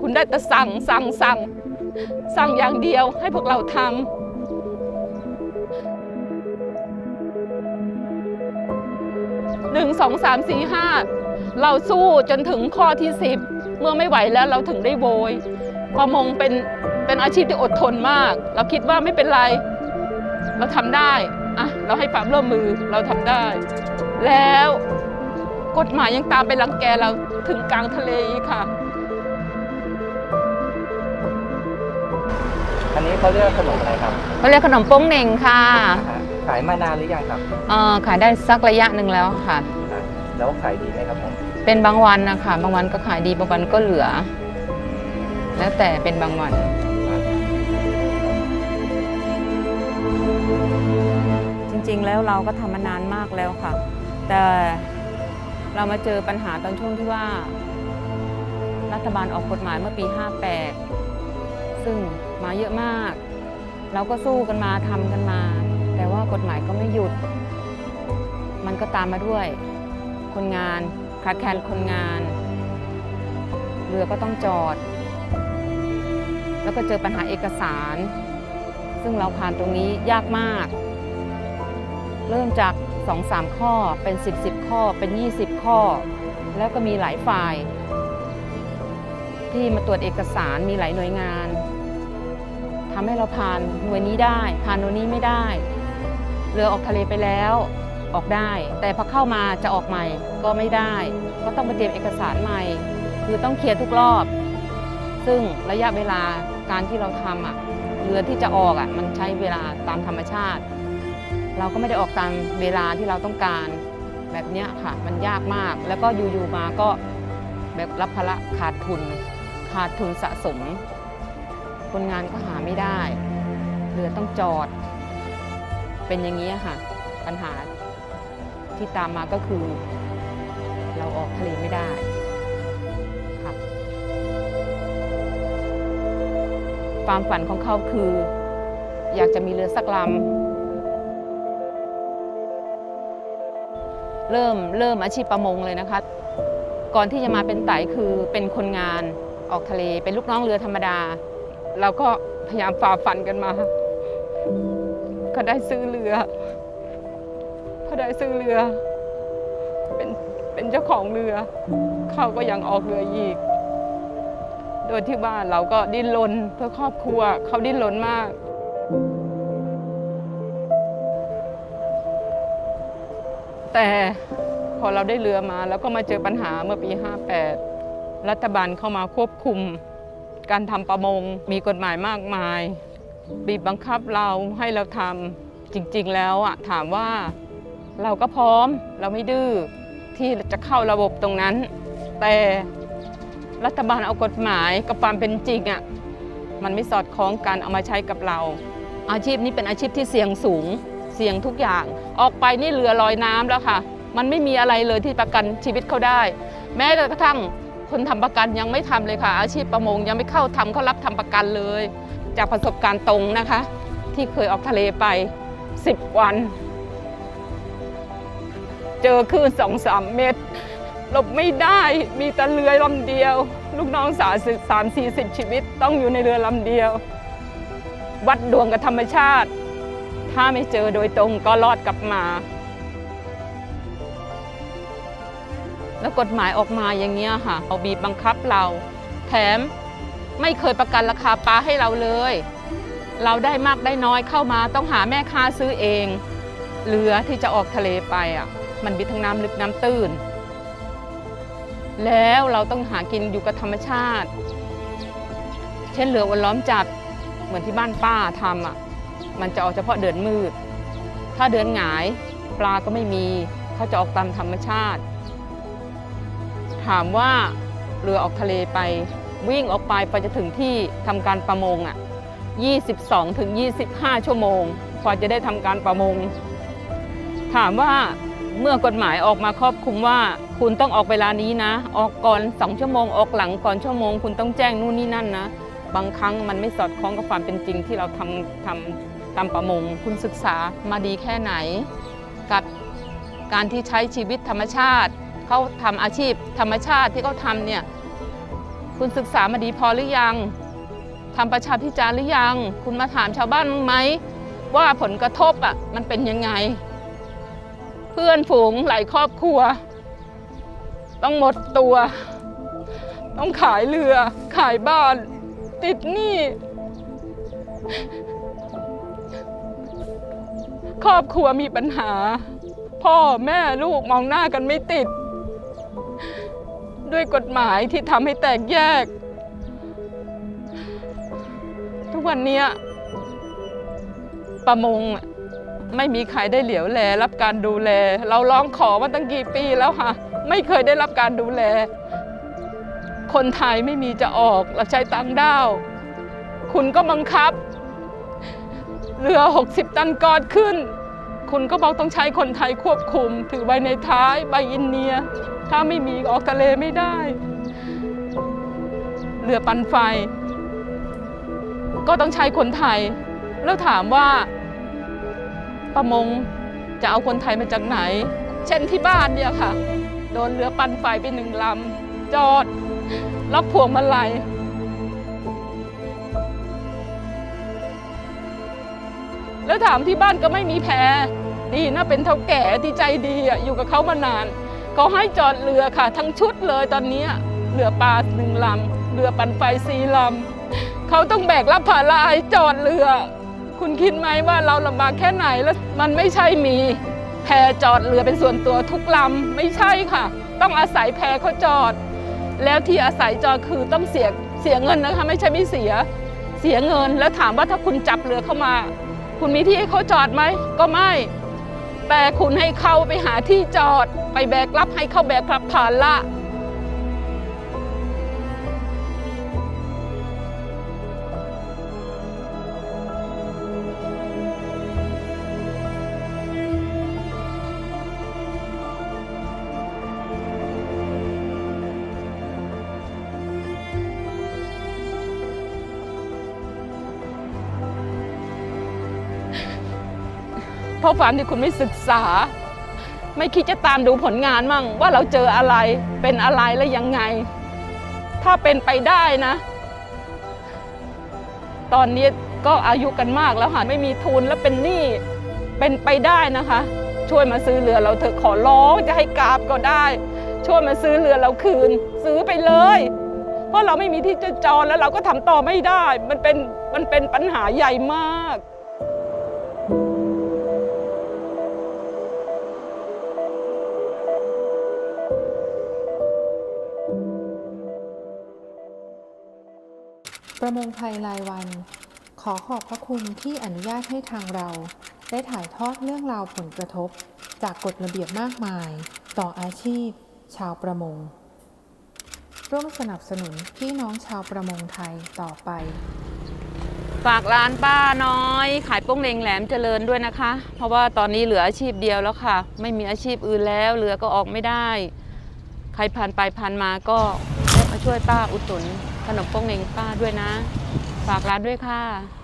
คุณได้แต่สั่งสั่งสั่ง สั่งอย่างเดียวให้พวกเราทำหนึ่งสองสามสี่ห้าเราสู้จนถึงข้อที่สิบเมื่อไม่ไหวแล้วเราถึงได้โวยประมงเป็นเป็นอาชีพที่อดทนมาก เราคิดว่าไม่เป็นไร เราทำได้ เราให้ความร่วมมือเราทำได้ แล้วกฎหมายยังตามไปรังแกเราถึงกลางทะเลอีกค่ะ อันนี้เขาเรียกขนมอะไรครับเขาเรียกขนมโป้งเหน่งค่ะขายมานานหรือยังครับเอ่อขายได้สักระยะหนึ่งแล้วค่ะ แล้วขายดีไหมครับผมเป็นบางวันนะคะบางวันก็ขายดีบางวันก็เหลือ แล้วแต่เป็นบางวันจ ริง ๆ แล้วเราก็ทำมานานมากแล้วค่ะ แต่เรามาเจอปัญหาตอนช่วงที่ว่า รัฐบาลออกกฎหมายเมื่อปี 58 ซึ่งมาเยอะมาก เราก็สู้กันมาทำกันมา แต่ว่ากฎหมายก็ไม่หยุด มันก็ตามมาด้วย คนงานขาดแคลนคนงานเรือก็ต้องจอด แล้วก็เจอปัญหาเอกสาร ซึ่งเราผ่านตรงนี้ยากมาก เริ่มจาก 2-3 ข้อเป็น 10 10 ข้อเป็น 20 ข้อ แล้วก็มีหลายฝ่าย ที่มาตรวจเอกสารมีหลายหน่วยงานทำให้เราผ่านหน่วยนี้ได้ผ่านหน่วยนี้ไม่ได้เรือออกทะเลไปแล้วออกได้ แต่พอเข้ามาจะออกใหม่ก็ไม่ได้ ก็ต้องไปเตรียมเอกสารใหม่ คือต้องเคลียร์ทุกรอบ ซึ่งระยะเวลาการที่เราทำอะเรือที่จะออกอะมันใช้เวลาตามธรรมชาติ เราก็ไม่ได้ออกตามเวลาที่เราต้องการ แบบนี้ค่ะ มันยากมาก แล้วก็อยู่ๆมาก็แบบรับภาระขาดทุน ขาดทุนสะสม คนงานก็หาไม่ได้เรือต้องจอด เป็นอย่างนี้ค่ะ ปัญหาที่ตามมาก็คือ เราออกทะเลไม่ได้ค่ะความฝันของเขาคือ อยากจะมีเรือสักลำ เริ่มเริ่มอาชีพประมงเลยนะคะ ก่อนที่จะมาเป็นไต่คือเป็นคนงานออกทะเลเป็นลูกน้องเรือธรรมดา เราก็พยายามฝ่าฟันกันมา ก็ได้ซื้อเรือพอได้ซื้อเรือ เป็นเป็นเจ้าของเรือ เขาก็ยังออกเรืออีก โดยที่บ้านเราก็ดิ้นรนเพื่อครอบครัว เขาดิ้นรนมาก แต่พอเราได้เรือมาแล้วก็มาเจอปัญหาเมื่อปี 58 รัฐบาลเข้ามาควบคุม การทำประมงมีกฎหมายมากมาย บีบบังคับเราให้เราทำจริง ๆ แล้วอะถามว่าเราก็พร้อมเราไม่ดื้อที่จะเข้าระบบตรงนั้น แต่รัฐบาลเอากฎหมายกับความเป็นจริงอะมันไม่สอดคล้องกันเอามาใช้กับเรา อาชีพนี้เป็นอาชีพที่เสี่ยงสูง สี่ยงทุกอย่าง ออกไปนี่เรือลอยน้ำแล้วค่ะ มันไม่มีอะไรเลยที่ประกันชีวิตเขาได้ แม้กระทั่งคนทำประกันยังไม่ทำเลยค่ะ อาชีพประมงยังไม่เข้าทำเขารับทำประกันเลย จากประสบการณ์ตรงนะคะ ที่เคยออกทะเลไป 10 วัน เจอคลื่นสองสามเมตรหลบไม่ได้มีแต่เรือลำเดียว ลูกน้องสาวสิบสามสี่สิบชีวิตต้องอยู่ในเรือลำเดียว วัดดวงกับธรรมชาติ ถ้าไม่เจอโดยตรงก็รอดกลับมา แล้วกฎหมายออกมาอย่างเงี้ยค่ะเอาบีบบังคับเรา แถมไม่เคยประกันราคาปลาให้เราเลย เราได้มากได้น้อยเข้ามาต้องหาแม่ค้าซื้อเองเรือที่จะออกทะเลไปอะ มันมีทั้งน้ำลึกน้ำตื้น แล้วเราต้องหากินอยู่กับธรรมชาติ เช่นเรือวนล้อมจับเหมือนที่บ้านป้าทำอะ มันจะออกเฉพาะเดือนมืด ถ้าเดือนหงายปลาก็ไม่มี เขาจะออกตามธรรมชาติ ถามว่าเรือออกทะเลไป วิ่งออกไปไปจะถึงที่ทำการประมงอะ 22ถึง25 ชั่วโมงกว่าจะได้ทำการประมง ถามว่าเมื่อกฎหมายออกมาครอบคลุมว่า คุณต้องออกเวลานี้นะ ออกก่อน2ชั่วโมงออกหลังก่อนชั่วโมง คุณต้องแจ้งนู่นนี่นั่นนะ บางครั้งมันไม่สอดคล้องกับความเป็นจริงที่เราทำทำ ตามประมงคุณศึกษามาดีแค่ไหน กับการที่ใช้ชีวิตธรรมชาติเขาทำอาชีพธรรมชาติที่เขาทำเนี่ยคุณศึกษามาดีพอหรือยังทำประชาพิจารณ์หรือยัง คุณมาถามชาวบ้านบ้างไหมว่าผลกระทบอะมันเป็นยังไง เพื่อนฝูงหลายครอบครัว ต้องหมดตัว ต้องขายเรือ ขายบ้าน ติดหนี้ ครอบครัวมีปัญหา พ่อแม่ลูกมองหน้ากันไม่ติด ด้วยกฎหมายที่ทำให้แตกแยก ทุกวันนี้ประมงไม่มีใครได้เหลียวแล รับการดูแล เราร้องขอมาตั้งกี่ปีแล้วค่ะ ไม่เคยได้รับการดูแล คนไทยไม่มีจะออกเราใช้ตังด้าว คุณก็บังคับ เรือ 60 ตันกอดขึ้น คุณก็บอกต้องใช้คนไทยควบคุม ถือใบในท้ายใบอินเนีย ถ้าไม่มีออกทะเลไม่ได้ เรือปันไฟ ก็ต้องใช้คนไทย แล้วถามว่า ประมงจะเอาคนไทยมาจากไหน เช่นที่บ้านเนี่ยค่ะ โดนเรือปันไฟไปหนึ่งลำจอด ล็อกพวงมาลัย แล้วถามที่บ้านก็ไม่มีแพดีนะเป็นเท่าแก่ที่ใจดีอะอยู่กับเขามานานเขาให้จอดเรือค่ะ ทั้งชุดเลยตอนนี้เรือปลาหนึ่งลำเรือปั่นไฟสี่ลำเขาต้องแบกรับภาระให้จอดเรือ คุณคิดไหมว่าเราลำบากแค่ไหนแล้วมันไม่ใช่มีแพจอดเรือเป็นส่วนตัวทุกลำไม่ใช่ค่ะ ต้องอาศัยแพเขาจอด แล้วที่อาศัยจอดคือต้องเสียเสียเงินนะคะ ไม่ใช่ไม่เสียเสียเงินแล้วถามว่าถ้าคุณจับเรือเข้ามา คุณมีที่ให้เขาจอดไหมก็ไม่ แต่คุณให้เขาไปหาที่จอด ไปแบกรับให้เขาแบกรับภาระ เพราะความที่คุณไม่ศึกษา ไม่คิดจะตามดูผลงานมั่ง ว่าเราเจออะไรเป็นอะไรและยังไง ถ้าเป็นไปได้นะ ตอนนี้ก็อายุกันมากแล้วค่ะไม่มีทุนแล้วเป็นหนี้เป็นไปได้นะคะ ช่วยมาซื้อเรือเราเถอะขอร้องจะให้กราบก็ได้ ช่วยมาซื้อเรือเราคืน ซื้อไปเลย เพราะเราไม่มีที่จะจอแล้วเราก็ทำต่อไม่ได้ มันเป็นมันเป็นปัญหาใหญ่มาก ประมงไทยรายวัน ขอขอบพระคุณที่อนุญาตให้ทางเรา ได้ถ่ายทอดเรื่องราวผลกระทบ จากกฎระเบียบมากมาย ต่ออาชีพ ชาวประมง ร่วมสนับสนุนพี่น้องชาวประมงไทยต่อไป ฝากร้านป้าน้อย ขายโป้งเลงแหลมเจริญด้วยนะคะ เพราะว่าตอนนี้เหลืออาชีพเดียวแล้วค่ะ ไม่มีอาชีพอื่นแล้วเรือก็ออกไม่ได้ ใครผ่านไปผ่านมาก็มาช่วยป้าอุดหนุน ขนมโป้งเลงป้าด้วยนะ ฝากร้านด้วยค่ะ